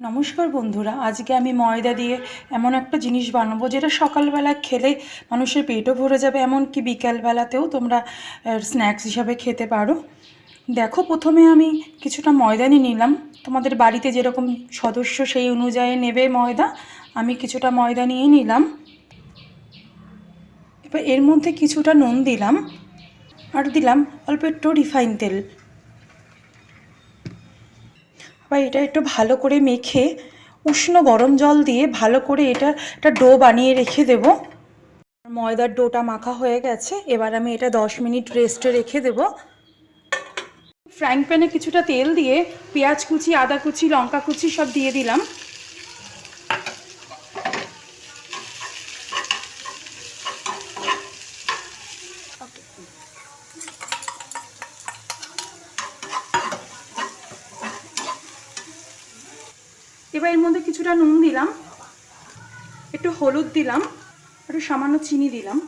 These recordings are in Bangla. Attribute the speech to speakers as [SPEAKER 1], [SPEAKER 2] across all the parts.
[SPEAKER 1] নমস্কার বন্ধুরা, আজকে আমি ময়দা দিয়ে এমন একটা জিনিস বানাবো যেটা সকালবেলা খেলে মানুষের পেটও ভরে যাবে, এমনকি বিকালবেলাতেও তোমরা স্ন্যাক্স হিসাবে খেতে পারো। দেখো, প্রথমে আমি কিছুটা ময়দা নিয়ে নিলাম। তোমাদের বাড়িতে যেরকম সদস্য সেই অনুযায়ী নেবে ময়দা, আমি কিছুটা ময়দা নিয়ে নিলাম। এবার এর মধ্যে কিছুটা নুন দিলাম, আর দিলাম অল্প একটু রিফাইন তেল। আবার এটা একটু ভালো করে মেখে উষ্ণ গরম জল দিয়ে ভালো করে এটা একটা ডো বানিয়ে রেখে দেব। ময়দার ডোটা মাখা হয়ে গেছে, এবার আমি এটা দশ মিনিট রেস্টে রেখে দেব। ফ্রাইং প্যানে কিছুটা তেল দিয়ে পেঁয়াজ কুচি, আদা কুচি, লঙ্কা কুচি সব দিয়ে দিলাম। এবার এর মধ্যে কিছুটা নুন দিলাম, একটু হলুদ দিলাম, একটু সামান্য চিনি দিলাম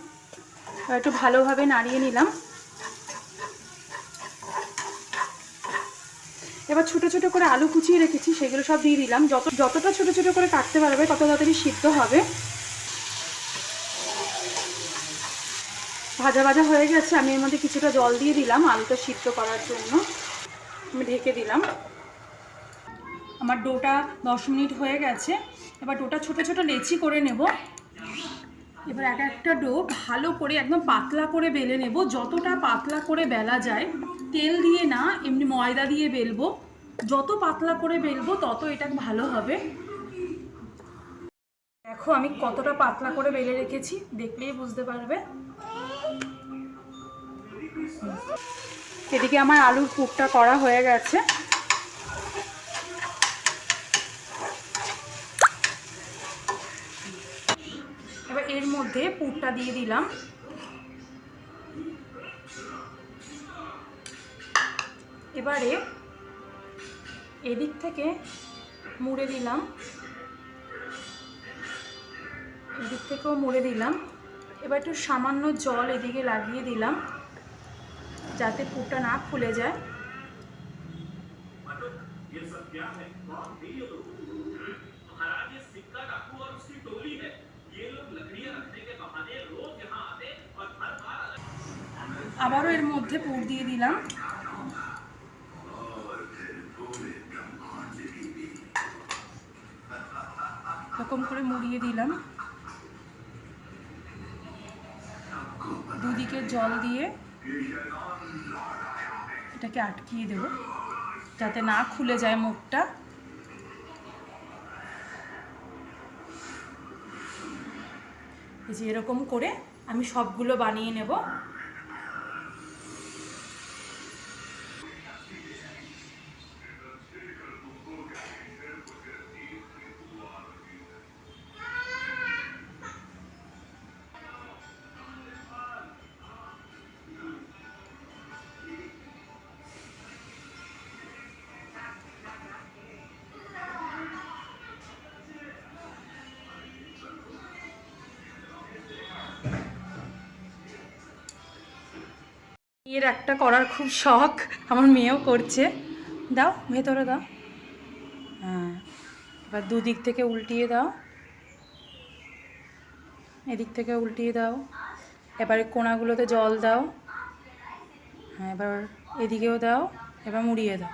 [SPEAKER 1] একটু ভালোভাবে নাড়িয়ে নিলাম। এবার ছোট ছোট করে আলু কুচিয়ে রেখেছি, সেগুলো সব দিয়ে দিলাম। যত, যতটা ছোট ছোট করে কাটতে পারবে, তত তাড়াতাড়ি সিদ্ধ হবে। ভাজা ভাজা হয়ে গেছে, আমি এর মধ্যে কিছুটা জল দিয়ে দিলাম আলুটা সিদ্ধ করার জন্য। আমি ঢেকে দিলাম। আমার ডোটা দশ মিনিট হয়ে গেছে। এবার ডোটা ছোট ছোট লেচি করে নেব। এবার এক একটা ডো ভালো করে একদম পাতলা করে বেলে নেব। যতটা পাতলা করে বেলা যায়, তেল দিয়ে না, এমনি ময়দা দিয়ে বেলবো। যত পাতলা করে বেলবো, তত এটা ভালো হবে। দেখো আমি কতটা পাতলা করে বেলে রেখেছি, দেখলেই বুঝতে পারবে। এদিকে আমার আলুর পুরটা করা হয়ে গেছে এবার এর মধ্যে পুরটা দিয়ে দিলাম। এবারে এদিক থেকে মুড়ে দিলাম। এদিক থেকেও মুড়ে দিলাম। এবার একটু সামান্য জল এদিকে লাগিয়ে দিলাম, যাতে পুরটা না খুলে যায়। আবারও এর মধ্যে পুর দিয়ে দিলাম। এরকম করে মুড়িয়ে দিলাম। দুদিকে জল দিয়ে এটাকে আটকিয়ে দেব, যাতে না খুলে যায় মুখটা। যে এরকম করে আমি সবগুলো বানিয়ে নেব। এর একটা করার খুব শখ আমার মেয়েও করছে। দাও, ভেতরে দাও। হ্যাঁ এবার দুদিক থেকে উল্টিয়ে দাও। এদিক থেকে উল্টিয়ে দাও। এবারে কোনাগুলোতে জল দাও। হ্যাঁ এবার এদিকেও দাও, এবার মুড়িয়ে দাও।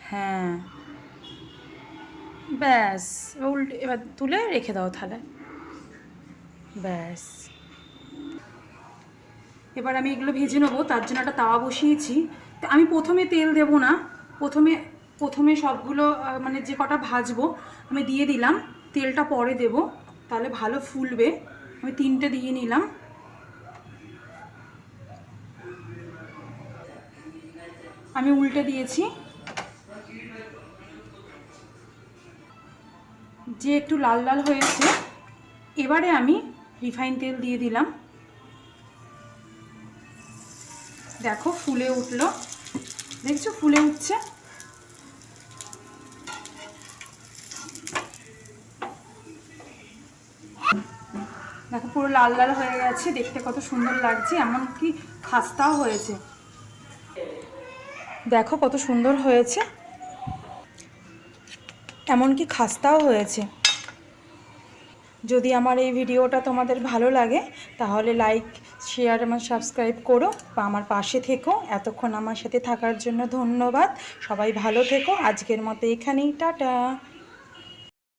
[SPEAKER 1] হ্যাঁ। ব্যাস, এবার উল্টে, এবার তুলে রেখে দাও থালায় ব্যাস। এবার আমি এগুলো ভেজে নেব, তার জন্য একটা তাওয়া বসিয়েছি। তো আমি প্রথমে তেল দেব না, প্রথমে প্রথমে সবগুলো মানে যে কটা ভাজবো, আমি দিয়ে দিলাম, তেলটা পরে দেব, তাহলে ভালো ফুলবে। আমি তিনটে দিয়ে নিলাম। আমি উল্টে দিয়েছি। যে একটু লাল লাল হয়েছে, এবারে আমি রিফাইন তেল দিয়ে দিলাম। দেখো ফুলে উঠল। দেখছ ফুলে উঠছে? দেখো পুরো লাল লাল হয়ে গেছে, দেখতে কত সুন্দর লাগছে, এমনকি খাস্তাও হয়েছে। দেখো কত সুন্দর হয়েছে, এমনকি খাস্তাও হয়েছে। যদি আমার এই ভিডিওটা তোমাদের ভালো লাগে, তাহলে লাইক শেয়ার এবং সাবস্ক্রাইব করো বা আমার পাশে থেকো। এতক্ষণ আমার সাথে থাকার জন্য ধন্যবাদ। সবাই ভালো থেকো। আজকের মতো এখানেই, টাটা।